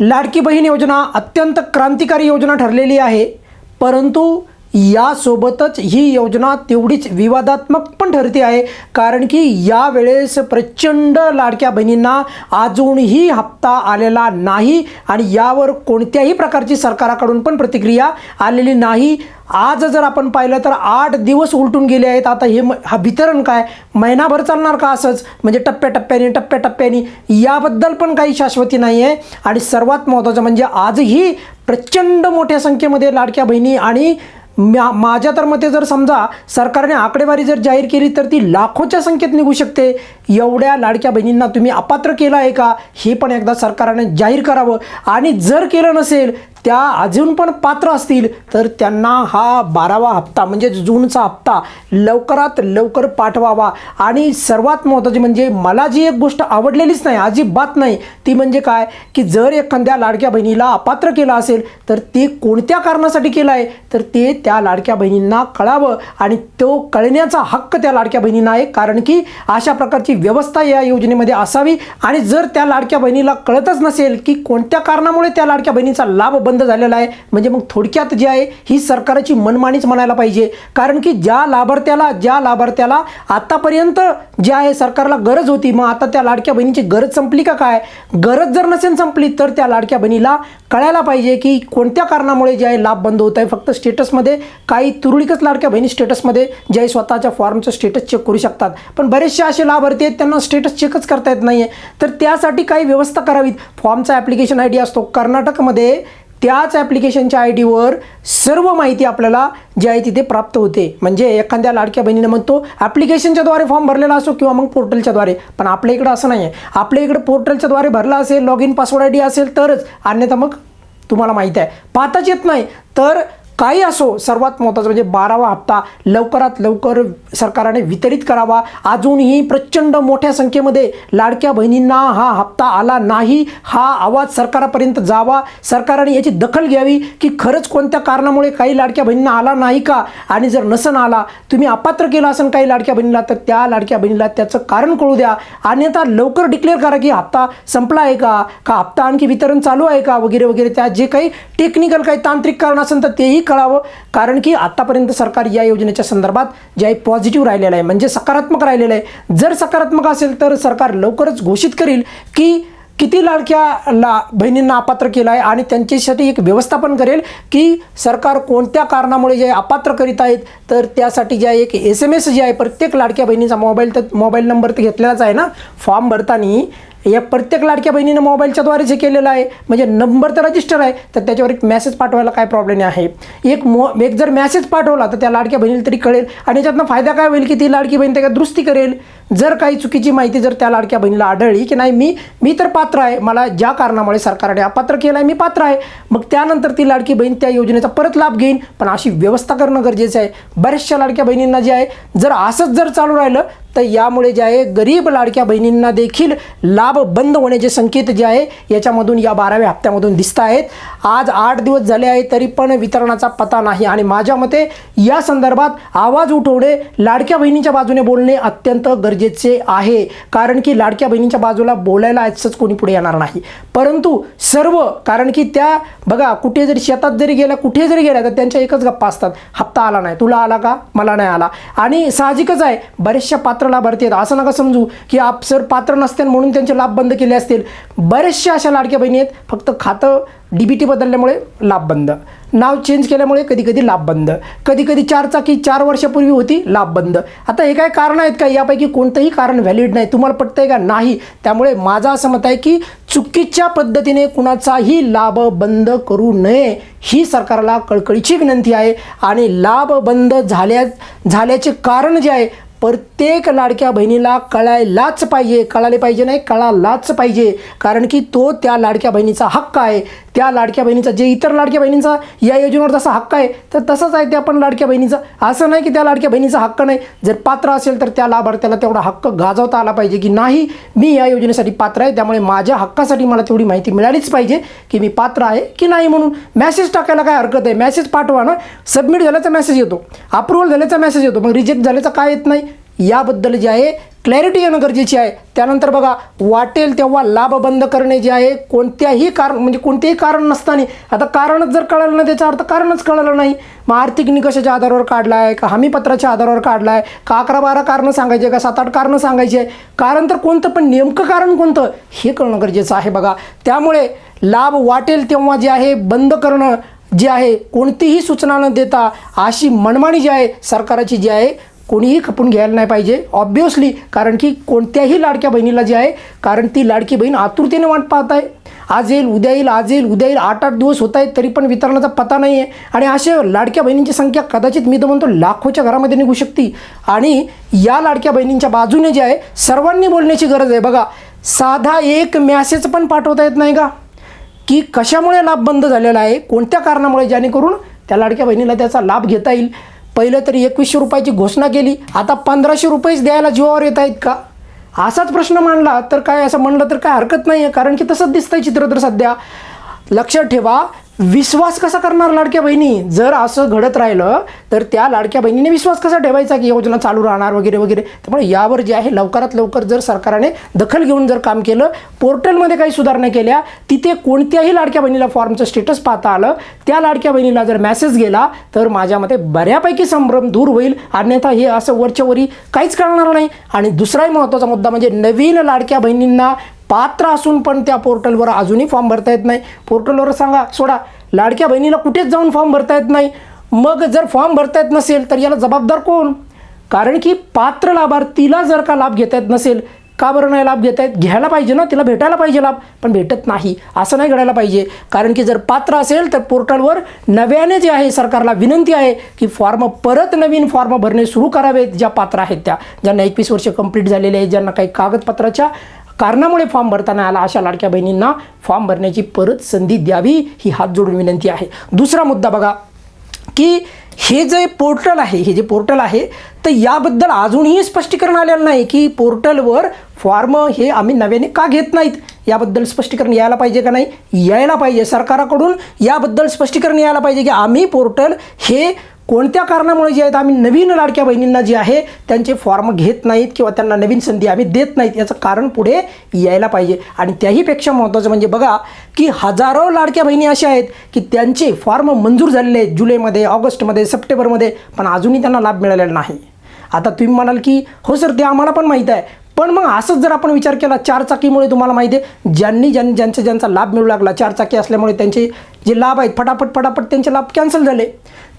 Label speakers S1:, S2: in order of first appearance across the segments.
S1: लाडकी बहीण योजना अत्यंत क्रांतिकारी योजना ठरलेली आहे. परंतु यासोबतच ही योजना तेवढीच विवादात्मक पण ठरते आहे. कारण की यावेळेस प्रचंड लाडक्या बहिणींना अजूनही हप्ता आलेला नाही आणि यावर कोणत्याही प्रकारची सरकाराकडून पण प्रतिक्रिया आलेली नाही. आज जर आपण पाहिलं तर आठ दिवस उलटून गेले आहेत. आता हे म हा वितरण काय? महिनाभर चालणार का असंच? म्हणजे टप्प्याटप्प्याने टप्प्याटप्प्याने. याबद्दल पण काही शाश्वती नाही आहे आणि सर्वात महत्त्वाचं म्हणजे आजही प्रचंड मोठ्या संख्येमध्ये लाडक्या बहिणी आणि म्या माझ्या तर मते जर समजा सरकारने आकडेवारी जर जाहीर केली तर ती लाखोच्या संख्येत निघू शकते. एवढ्या लाडक्या बहिणींना तुम्ही अपात्र केलं आहे का? हे पण एकदा सरकारने जाहीर करावं. आणि जर केलं नसेल त्या अजून पण पात्र असतील तर त्यांना हा बारावा हप्ता म्हणजे जूनचा हप्ता लवकरात लवकर पाठवावा. आणि सर्वात महत्त्वाची म्हणजे मला जी एक गोष्ट आवडलेलीच नाही अजिबात नाही ती म्हणजे काय? की जर एखाद्या लाडक्या बहिणीला अपात्र केलं असेल तर ते कोणत्या कारणासाठी केलं आहे? तर ते त्या लाडक्या बहिणींना कळावं आणि तो कळण्याचा हक्क त्या लाडक्या बहिणींना आहे. कारण की अशा प्रकारची व्यवस्था या योजनेमध्ये असावी आणि जर त्या लाडक्या बहिणीला कळतच नसेल की कोणत्या कारणामुळे त्या लाडक्या बहिणीचा लाभ बंद बंद झालेला आहे. म्हणजे मग थोडक्यात जी आहे ही सरकारची मनमानीच म्हणायला पाहिजे. कारण की ज्या लाभार्थ्याला ज्या लाभार्थ्याला आतापर्यंत जे आहे सरकारला गरज होती मग आता त्या लाडक्या बहिणीची गरज संपली का काय? गरज जर नसेल संपली तर त्या लाडक्या बहिणीला कळायला पाहिजे की कोणत्या कारणामुळे जे आहे लाभ बंद होत आहे. फक्त स्टेटसमध्ये काही तुरळीकच लाडक्या बहिणी स्टेटसमध्ये जे आहे स्वतःच्या फॉर्मचं स्टेटस चेक करू शकतात. पण बरेचसे असे लाभार्थी आहेत त्यांना स्टेटस चेकच करता येत नाही आहे तर त्यासाठी काही व्यवस्था करावीत. फॉर्मचा ॲप्लिकेशन आय डी असतो. कर्नाटकमध्ये त्याच ॲप्लिकेशनच्या आय डीवर सर्व माहिती आपल्याला जी आहे तिथे प्राप्त होते. म्हणजे एखाद्या लाडक्या बहिणीने म्हणतो ॲप्लिकेशनच्याद्वारे फॉर्म भरलेला असो किंवा मग पोर्टलच्याद्वारे पण आपल्या इकडं असं नाही आहे आपल्या इकडं पोर्टलच्याद्वारे भरला असेल log in password I D असेल तरच अन्यथा मग तुम्हाला माहीत आहे. पाहताच येत नाही. तर काही असो सर्वात महत्त्वाचं म्हणजे बारावा हप्ता लवकरात लवकर सरकारने वितरित करावा. अजूनही प्रचंड मोठ्या संख्येमध्ये लाडक्या बहिणींना हा हप्ता आला नाही. हा आवाज सरकारापर्यंत जावा. सरकारने याची दखल घ्यावी की खरंच कोणत्या कारणामुळे काही लाडक्या बहिणींना आला नाही का? आणि जर नसन आला तुम्ही अपात्र केला असेल काही लाडक्या बहिणीला तर त्या लाडक्या बहिणीला त्याचं कारण कळू द्या. अन्यथा लवकर डिक्लेअर करा की हप्ता संपला आहे का? का हप्ता आणखी वितरण चालू आहे का? वगैरे वगैरे. त्या जे काही टेक्निकल काही तांत्रिक कारण असेल तर तेही कळावं? कारण की आत्तापर्यंत सरकार या योजनेच्या संदर्भात जे आहे पॉझिटिव्ह राहिलेलं आहे. म्हणजे सकारात्मक राहिलेलं आहे. जर सकारात्मक असेल तर सरकार लवकरच घोषित करील की किती लाडक्या ला बहिणींना अपात्र केलं आहे आणि त्यांच्यासाठी एक व्यवस्थापन करेल की सरकार कोणत्या कारणामुळे जे अपात्र करीत आहेत. तर त्यासाठी जे आहे एक एस एम एस जे आहे प्रत्येक लाडक्या बहिणीचा मोबाईल तर मोबाईल नंबर तर घेतलेलाच आहे ना. फॉर्म भरताना या प्रत्येक लाडक्या बहिणीनं मोबाईलच्याद्वारे जे केलेलं आहे. म्हणजे नंबर तर रजिस्टर आहे तर त्याच्यावर एक मेसेज पाठवायला काय प्रॉब्लेम आहे? एक मो एक जर मेसेज पाठवला तर त्या लाडक्या बहिणीला तरी कळेल. आणि याच्यातनं फायदा काय होईल की ती लाडकी बहीण त्याच्या दुरुस्ती करेल? जर काही चुकीची माहिती जर त्या लाडक्या बहिणीला आढळली की नाही मी मी तर पात्र आहे. मला ज्या कारणामुळे सरकारने अपात्र केलं आहे मी पात्र आहे. मग त्यानंतर ती लाडकी बहीण त्या योजनेचा परत लाभ घेईन. पण अशी व्यवस्था करणं गरजेचं आहे. बऱ्याचशा लाडक्या बहिणींना जे आहे जर असंच जर चालू राहिलं तर यामुळे जे आहे गरीब लाडक्या बहिणींना देखील लाभ बंद होण्याचे संकेत जे आहे याच्यामधून या बाराव्या हप्त्यामधून दिसत आहेत. आज आठ दिवस झाले आहे तरी पण वितरणाचा पता नाही. आणि माझ्या मते या संदर्भात आवाज उठवणे लाडक्या बहिणीच्या बाजूने बोलणे अत्यंत गरजेचे आहे. कारण की लाडक्या बहिणींच्या बाजूला बोलायला आजच कोणी पुढे येणार नाही. परंतु सर्व कारण की त्या बघा कुठे जरी शेतात जरी गेल्या कुठे जरी गेल्या तर त्यांच्या एकच गप्पा असतात. हप्ता आला नाही. तुला आला का? मला नाही आला. आणि साहजिकच आहे बरेचशा पात्र लाभार्थी आहेत. असं नका समजू की आप सर पात्र नसतील म्हणून त्यांचे लाभ बंद केले असतील. बरेचशा अशा लाडक्या बहिणी आहेत. फक्त खातं डी बी टी बदलल्यामुळे लाभ बंद. नाव चेंज केल्यामुळे कधीकधी लाभ बंद. कधीकधी चार चाकी चार वर्षापूर्वी होती लाभ बंद. आता हे काय कारण आहेत का? यापैकी कोणतंही कारण व्हॅलिड नाही. तुम्हाला पटतं आहे का? नाही. त्यामुळे माझं असं मत आहे की चुकीच्या पद्धतीने कुणाचाही लाभ बंद करू नये ही सरकारला कळकळीची विनंती आहे. आणि लाभ बंद झाल्या झाल्याचे कारण जे आहे प्रत्येक लाडक्या बहिणीला कळायलाच पाहिजे. कळाले पाहिजे नाही कळालाच पाहिजे. कारण की तो त्या लाडक्या बहिणीचा हक्क आहे. त्या लाडक्या बहिणीचा जे इतर लाडक्या बहिणींचा या योजनेवर जसा हक्क आहे तर तसंच आहे त्या पण लाडक्या बहिणीचा. असं नाही की त्या लाडक्या बहिणीचा हक्क नाही. जर पात्र असेल तर त्या लाभार्थ्याला तेवढा हक्क गाजवता आला पाहिजे की नाही मी या योजनेसाठी पात्र आहे. त्यामुळे माझ्या हक्कासाठी मला तेवढी माहिती मिळालीच पाहिजे की मी पात्र आहे की नाही म्हणून. मेसेज टाकायला काय हरकत आहे? मेसेज पाठवा ना. सबमिट झाल्याचा मेसेज येतो. अप्रुव्हल झाल्याचा मेसेज येतो. मग रिजेक्ट झाल्याचा काय येत नाही? याबद्दल जे आहे क्लॅरिटी येणं गरजेची आहे. त्यानंतर बघा वाटेल तेव्हा लाभ बंद करणे जे आहे कोणत्याही कारण म्हणजे कोणतेही कारण नसताना. आता कारणच जर कळलं नाही त्याचा अर्थ कारणच कळलं नाही. मग आर्थिक निकषाच्या आधारावर काढला आहे का हमीपत्राच्या आधारावर काढला आहे का अकरा बारा कारणं सांगायचे का सात आठ कारणं सांगायचे. आहे कारण तर कोणतं पण नेमकं कारण कोणतं हे कळणं गरजेचं आहे बघा. त्यामुळे लाभ वाटेल तेव्हा जे आहे बंद करणं जे आहे कोणतीही सूचना न देता अशी मनमानी जी आहे सरकाराची जी आहे कोणीही खपून घ्यायला नाही पाहिजे ऑब्वियसली कारण की कोणत्याही लाडक्या बहिणीला जी आहे कारण ती लाडकी बहीण आतुरतेने वाट पाहत आहे. आज येईल उद्या येईल आज येईल उद्या येईल आठ आठ दिवस होत आहेत तरी पण वितरणाचा पत्ता नाही आहे आणि असे लाडक्या बहिणींची संख्या कदाचित मी तर म्हणतो लाखोच्या घरामध्ये निघू शकते. आणि या लाडक्या बहिणींच्या बाजूने जे आहे सर्वांनी बोलण्याची गरज आहे. बघा साधा एक मॅसेज पण पाठवता येत नाही का? की कशामुळे लाभ बंद झालेला आहे कोणत्या कारणामुळे जेणेकरून त्या लाडक्या बहिणीला त्याचा लाभ घेता येईल? पहिलं तरी एकवीसशे रुपयाची घोषणा केली आता पंधराशे रुपयेच द्यायला जीवावर येत आहेत का? असाच प्रश्न मांडला तर काय असं म्हणलं तर काय हरकत नाही आहे कारण की तसंच दिसतंय चित्र तर सध्या. लक्षात ठेवा विश्वास कसा करणार लाडक्या बहिणी? जर असं घडत राहिलं तर त्या लाडक्या बहिणीने विश्वास कसा ठेवायचा की हो, योजना चालू राहणार वगैरे वगैरे. त्यामुळे यावर जे आहे लवकरात लवकर जर सरकारने दखल घेऊन जर काम केलं पोर्टलमध्ये काही सुधारणा केल्या तिथे कोणत्याही लाडक्या बहिणीला फॉर्मचं स्टेटस पाहता आलं त्या लाडक्या बहिणीला जर मेसेज गेला तर माझ्या मते बऱ्यापैकी संभ्रम दूर होईल. अन्यथा हे असं वरच्या वरी काहीच कळणार नाही. आणि दुसराही महत्त्वाचा मुद्दा म्हणजे नवीन लाडक्या बहिणींना पात्र असून पण त्या पोर्टलवर अजूनही फॉर्म भरता येत नाही. पोर्टलवर सांगा सोडा लाडक्या बहिणीला कुठेच जाऊन फॉर्म भरता येत नाही. मग जर फॉर्म भरता येत नसेल तर याला जबाबदार कोण? कारण की पात्र लाभार्थीला जर का लाभ घेता येत नसेल का बरं नाही लाभ घेता येत? घ्यायला पाहिजे ना तिला भेटायला पाहिजे लाभ पण भेटत नाही. असं नाही घडायला पाहिजे. कारण की जर पात्र असेल तर पोर्टलवर नव्याने जे आहे सरकारला विनंती आहे की फॉर्म परत नवीन फॉर्म भरणे सुरू करावेत ज्या पात्र आहेत त्या. ज्यांना एकवीस वर्ष कंप्लीट झालेले आहेत ज्यांना काही कागदपत्राच्या कारणामुळे फॉर्म भरताना आला अशा लाडक्या बहिणींना फॉर्म भरण्याची परत संधी द्यावी ही हात जोडून विनंती आहे. दुसरा मुद्दा बघा की हे जे पोर्टल आहे हे जे पोर्टल आहे तर याबद्दल अजूनही स्पष्टीकरण आलेलं नाही की पोर्टलवर फॉर्म हे आम्ही नव्याने का घेत नाहीत? याबद्दल स्पष्टीकरण यायला पाहिजे का नाही? यायला पाहिजे सरकाराकडून. याबद्दल स्पष्टीकरण यायला पाहिजे की आम्ही पोर्टल हे कोणत्या कारणामुळे जे आहेत आम्ही नवीन लाडक्या बहिणींना जे आहे त्यांचे फॉर्म घेत नाहीत किंवा त्यांना नवीन संधी आम्ही देत नाहीत याचं कारण पुढे यायला पाहिजे. आणि त्याहीपेक्षा महत्त्वाचं म्हणजे बघा की हजारो लाडक्या बहिणी अशा आहेत की त्यांचे फॉर्म मंजूर झालेले आहेत जुलैमध्ये ऑगस्टमध्ये सप्टेंबरमध्ये पण अजूनही त्यांना लाभ मिळालेला नाही. आता तुम्ही म्हणाल की हो सर ते आम्हाला पण माहीत आहे. पण मग असंच जर आपण विचार केला चारचाकीमुळे तुम्हाला माहिती आहे ज्यांनी ज्यांनी ज्यांचा ज्यांचा लाभ मिळू लागला चारचाकी असल्यामुळे त्यांचे जे लाभ आहेत फटाफट फटाफट त्यांचे लाभ कॅन्सल झाले.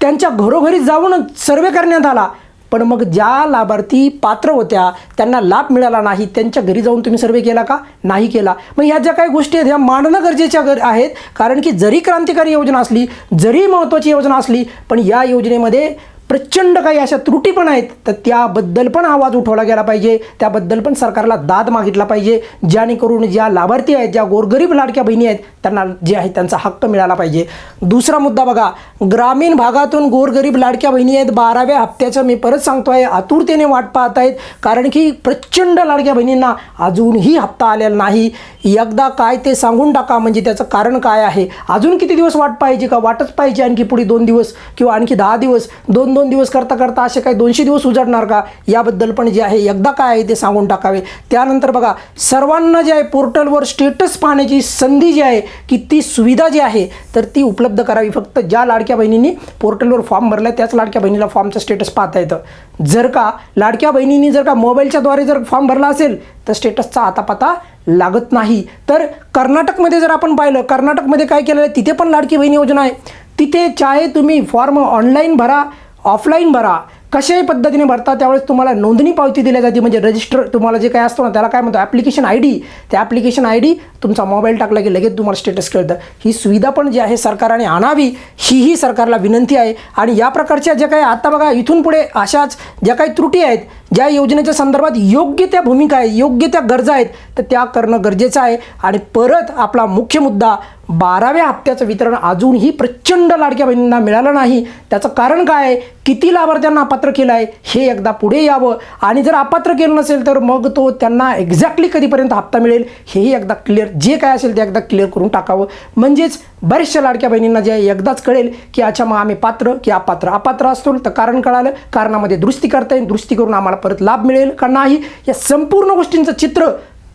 S1: त्यांच्या घरोघरी जाऊन सर्वे करण्यात आला. पण मग ज्या लाभार्थी पात्र होत्या त्यांना लाभ मिळाला नाही त्यांच्या घरी जाऊन तुम्ही सर्वे केला का? नाही केला. मग ह्या ज्या काही गोष्टी आहेत ह्या मांडणं गरजेच्या गर आहेत. कारण की जरी क्रांतिकारी योजना असली जरी महत्त्वाची योजना असली पण या योजनेमध्ये प्रचंड काही अशा त्रुटी पण आहेत तर त्याबद्दल पण आवाज उठवला गेला पाहिजे. त्याबद्दल पण सरकारला दाद मागितला पाहिजे. जेणेकरून ज्या लाभार्थी आहेत ज्या गोरगरीब लाडक्या बहिणी आहेत त्यांना जे आहे त्यांचा हक्क मिळाला पाहिजे. दुसरा मुद्दा बघा ग्रामीण भागातून गोरगरीब लाडक्या बहिणी आहेत बाराव्या हप्त्याचं मी परत सांगतो आहे आतुरतेने वाट पाहत आहेत कारण की प्रचंड लाडक्या बहिणींना अजूनही हप्ता आलेला नाही. एकदा काय ते सांगून टाका म्हणजे त्याचं कारण काय आहे? अजून किती दिवस वाट पाहिजे का? वाटच पाहिजे आणखी पुढे दोन दिवस किंवा आणखी दहा दिवस? दोन दोन दिवस करता करता असे काही दोनशे दिवस उजाडणार का? याबद्दल पण जे आहे एकदा काय आहे ते सांगून टाकावे. त्यानंतर बघा सर्वांना जे आहे पोर्टलवर स्टेटस पाहण्याची संधी जी आहे की ती सुविधा जी आहे तर ती उपलब्ध करावी. फक्त ज्या लाडक्या बहिणींनी पोर्टलवर फॉर्म भरला त्याच लाडक्या बहिणीला फॉर्मचं स्टेटस पाहता येतं. जर का लाडक्या बहिणींनी जर का मोबाईलच्याद्वारे जर फॉर्म भरला असेल तर स्टेटसचा आतापाता लागत नाही. तर कर्नाटकमध्ये जर आपण पाहिलं कर्नाटकमध्ये काय केलेलं आहे तिथे पण लाडकी बहीण योजना आहे. तिथे चाहे तुम्ही फॉर्म ऑनलाईन भरा ऑफलाईन भरा. कशाही पद्धतीने भरता त्यावेळेस तुम्हाला नोंदणी पावती दिल्या जाते. म्हणजे रजिस्टर तुम्हाला जे काय असतो ना त्याला काय म्हणतो ॲप्लिकेशन आय डी त्या ॲप्लिकेशन आय डी तुमचा मोबाईल टाकला की लगेच तुम्हाला स्टेटस कळतं. ही सुविधा पण जी आहे सरकारने आणावी हीही सरकारला विनंती आहे. आणि या प्रकारच्या ज्या काही आता बघा इथून पुढे अशाच ज्या काही त्रुटी आहेत ज्या योजनेच्या संदर्भात योग्य त्या भूमिका आहे योग्य त्या गरजा आहेत तर त्या करणं गरजेचं आहे. आणि परत आपला मुख्य मुद्दा बाराव्या हप्त्याचं वितरण अजूनही प्रचंड लाडक्या बहिणींना मिळालं नाही. त्याचं कारण काय? आहे किती लाभार्थ्यांना अपात्र केलं आहे हे एकदा पुढे यावं. आणि जर अपात्र केलं नसेल तर मग तो त्यांना एक्झॅक्टली कधीपर्यंत हप्ता मिळेल? हेही एकदा क्लिअर जे काय असेल ते एकदा क्लिअर करून टाकावं. म्हणजेच बऱ्याचशा लाडक्या बहिणींना जे आहे एकदाच कळेल की अच्छा मग आम्ही पात्र की अपात्र. अपात्र असतो तर कारण कळालं. कारणामध्ये दुरुस्ती करता येईल. दुरुस्ती करून आम्हाला परत लाभ मिळेल का नाही? या संपूर्ण गोष्टींचं चित्र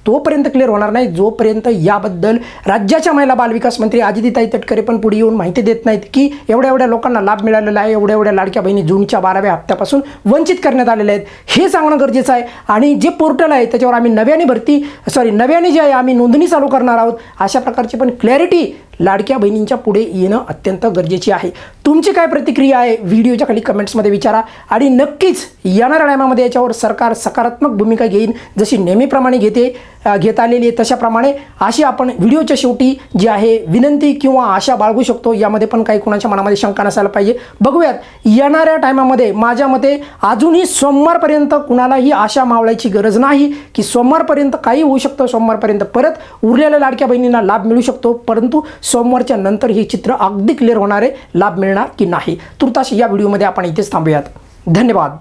S1: तोपर्यंत क्लिअर होणार नाही. जोपर्यंत याबद्दल राज्याच्या महिला बालविकास मंत्री आदितीताई तटकरे पण पुढे येऊन माहिती देत नाहीत की एवढ्या एवढ्या लोकांना लाभ मिळालेला आहे एवढ्या एवढ्या लाडक्या बहिणी जूनच्या बाराव्या हप्त्यापासून वंचित करण्यात आलेले आहेत. हे सांगणं गरजेचं आहे. आणि जे पोर्टल आहे त्याच्यावर आम्ही नव्याने भरती सॉरी नव्याने जे आहे आम्ही नोंदणी चालू करणार आहोत. अशा प्रकारची पण क्लॅरिटी लाडक्या बहिणींच्या पुढे येणं अत्यंत गरजेची आहे. तुमची काय प्रतिक्रिया आहे? व्हिडिओच्या खाली कमेंट्समध्ये विचारा. आणि नक्कीच येणाऱ्या टायमामध्ये याच्यावर सरकार सकारात्मक भूमिका घेईन जशी नेहमीप्रमाणे घेते. घेत आलेली आहे. तशाप्रमाणे अशी आपण व्हिडिओच्या शेवटी जी आहे विनंती किंवा आशा बाळगू शकतो. यामध्ये पण काही कुणाच्या मनामध्ये शंका नसायला पाहिजे. बघूयात येणाऱ्या टायमामध्ये माझ्या मते अजूनही सोमवारपर्यंत कुणालाही आशा मावळायची गरज नाही की सोमवारपर्यंत काही होऊ शकतं. सोमवारपर्यंत परत उरलेल्या लाडक्या बहिणींना लाभ मिळू शकतो. परंतु सोमवारच्या नंतर हे चित्र अगदी क्लिअर होणारे लाभ मिळणार की नाही? तुर्तास या व्हिडिओमध्ये आपण इथेच थांबूयात. धन्यवाद.